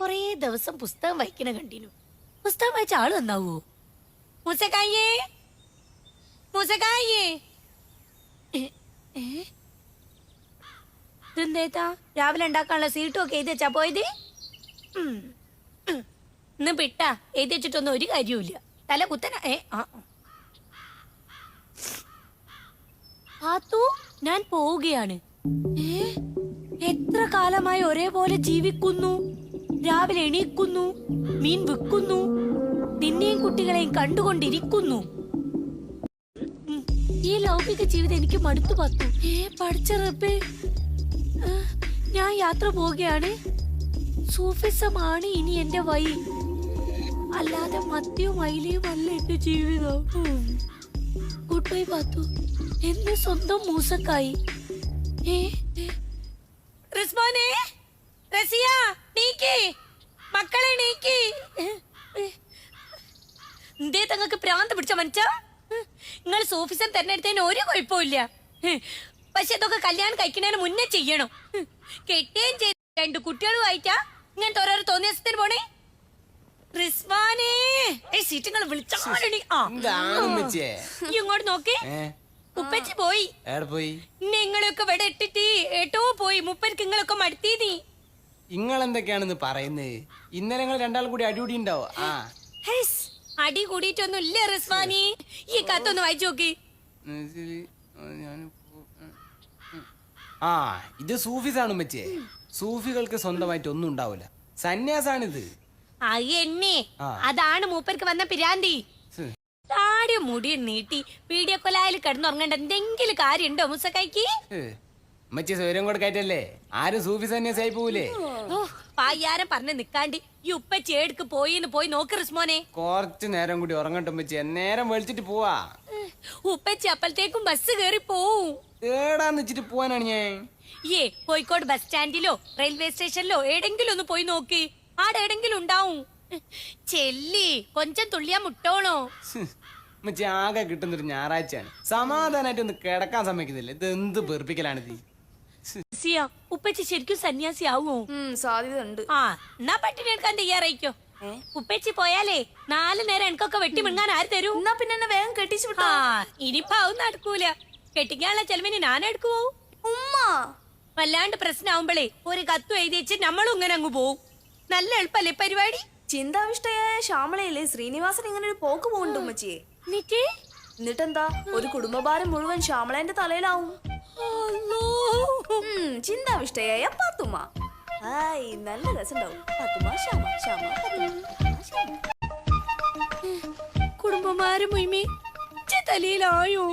കൊറേ ദിവസം പുസ്തകം വായിക്കണ കണ്ടിനു. പുസ്തകം വായിച്ച ആൾ നന്നാവോ? മൂസക്കായേ മൂസക്കായേ? ഇതെന്തേത്താ രാവിലെ ഉണ്ടാക്കാനുള്ള സീട്ടും ഒക്കെ എഴുതി വെച്ചാ പോയത്. ഇന്ന് പിട്ടാ. എഴുതി വെച്ചിട്ടൊന്നും ഒരു കാര്യവുമില്ല. തല കുത്തന. ഏ ആ പാത്തു ഞാൻ പോവുകയാണ്. എത്ര കാലമായി ഒരേപോലെ ജീവിക്കുന്നു? രാവിലെ എണീക്കുന്നു മീൻ വിൽക്കുന്നു നിന്നെയും കുട്ടികളെയും കണ്ടുകൊണ്ടിരിക്കുന്നു. ഈ ലൗകിക ജീവിതം എനിക്ക് മടുത്തു പത്തു ഏ പഠിച്ച റബ്ബേ. ഞാൻ യാത്ര പോവുകയാണ്. സൂഫിസമാണ് ഇനി എന്റെ വഴി. അല്ലാതെ മദ്യവും അയിലയും അല്ല എന്റെ ജീവിതം. ഗുഡ് ബൈ പാത്തു എന്റെ സ്വന്തം മൂസക്കായി. ഏ. റിസ്മോനെ റസിയ നീക്കി മക്കളെ നീക്കി എന്തേ തങ്ങൾക്ക് പ്രാന്ത് പിടിച്ച മനുഷ്യ? നിങ്ങൾ സോഫിസം തെരഞ്ഞെടുത്തതിന് ഒരു കുഴപ്പമില്ല പക്ഷെ ഇതൊക്കെ കല്യാണം കഴിക്കുന്നതിന് മുന്നേ ചെയ്യണം. കെട്ടുകയും ചെയ്ത് രണ്ട് കുട്ടികളുമായിട്ടാ ഇങ്ങനത്തെ ഓരോരോ തോന്നിയ ദിവസത്തിന് പോണേ? റിസ്വാനേ. ഏയ് സീറ്റുകൾ വിളിച്ചാണി ആ. ഉമ്മച്ചിയെ? ഇങ്ങോട്ട് നോക്കി. ഉപ്പച്ചി പോയി. പോയി? നിങ്ങളൊക്കെ ഇവിടെ ഇട്ടിട്ട് ഏട്ടോ പോയി. മുപ്പർക്ക് നിങ്ങളൊക്കെ മടുത്തീനി. നിങ്ങൾ എന്തൊക്കെയാണെന്ന് പറയുന്നത് ഇന്നലെ നിങ്ങൾ രണ്ടാൾ കൂടി അടിപിടി ഉണ്ടാവോ? ആ. അടി കൂടിയിട്ടൊന്നും ഇല്ല റിസ്വാനി. ഈ കത്തൊന്ന് വായിച്ചു നോക്കി. ആ. ഇത് സൂഫിസാണ് ഉമ്മച്ചേ സൂഫികൾക്ക് സ്വന്തമായിട്ട് ഒന്നും ഉണ്ടാവില്ല. സന്യാസാണിത്. അയ്യെന്നെ അതാണ് മൂപ്പർക്ക് വന്ന പിരാന്തി. താടി മുടി നീട്ടി വീഡിയോ കൊലായിൽ കിടന്നുറങ്ങേണ്ട എന്തെങ്കിലും കാര്യമുണ്ടോ മുസക്കായിക്ക്? ഉമ്മച്ചി സ്വരം കൊടുക്കായിട്ടല്ലേ? ആരും സൂഫി സന്യാസായി പോവില്ലേ ഓ. പായ്യാരം പറഞ്ഞ് നിക്കാണ്ടി ഈ ഉപ്പച്ചി ഏടുക്ക് പോയിന്ന് പോയി നോക്ക് റിസ്മോനെ കുറച്ച് നേരം കൂടി ഉറങ്ങട്ടെ നേരം വെളിച്ചിട്ട് പോവാ. ഉപ്പച്ചി അപ്പഴത്തേക്കും ബസ് കേറി പോവും. ഏടാന്ന് വെച്ചിട്ട് പോവാനാണ് ഞാൻ? ഏ കോഴിക്കോട് ബസ് സ്റ്റാൻഡിലോ റെയിൽവേ സ്റ്റേഷനിലോ എവിടെങ്കിലും ഒന്ന് പോയി നോക്ക്. ആടെ എവിടെങ്കിലും ഉണ്ടാവും. ചെല്ലി കൊഞ്ചം തുള്ളിയാ മുട്ടോണോ. ഉമ്മച്ചി ആകെ കിട്ടുന്നൊരു ഞായറാഴ്ചയാണ്. സമാധാനമായിട്ട് ഒന്ന് കിടക്കാൻ സമ്മതിക്കുന്നില്ല. ഇത് എന്ത് വെറുപ്പിക്കലാണിത്? സിയ ഉപ്പച്ചി ശരിക്കും സന്യാസി ആവുമോ? സാധ്യത ഉണ്ട് ആ എന്നാ പട്ടിണി എടുക്കാൻ തയ്യാറായിക്കോ? ഉപ്പച്ചി പോയാലേ നാല് നേരം എനിക്കൊക്കെ വെട്ടി മിങ്ങാൻ ആര് തരൂ? എന്നാ പിന്നെ എന്നെ വേഗം കെട്ടിച്ചു വിട്ടോ. ആ ഇനിയിപ്പോ അതൊന്നും നടക്കൂല. കെട്ടിക്കാനുള്ള ചെലവിന് ഞാൻ എടുക്കുവോ? ഉമ്മ. വല്ലാണ്ട് പ്രശ്നമാവുമ്പളേ ഒരു കത്തു എഴുതി വെച്ച് നമ്മളും ഇങ്ങനെ അങ്ങ് പോവും. നല്ല എളുപ്പല്ലേ പരിപാടി? ചിന്താവിഷ്ടയായ ശ്യാമളയിലെ ശ്രീനിവാസൻ ഇങ്ങനെ ഒരു പോക്ക് പോകുന്നുണ്ട് ഉമ്മച്ചിയെ? എന്നിട്ട്? എന്നിട്ടെന്താ? ഒരു കുടുംബഭാരം മുഴുവൻ ശ്യാമളേന്റെ തലയിലാവും. ചിന്താവിഷ്ടയായ പാത്തുമ്മ. ഹായ് നല്ല രസമുണ്ടാവും. പാത്തുമ്മ ശ്യാമ ശ്യാമ കുടുംബമാരും മുയിമേ തലയിലായോ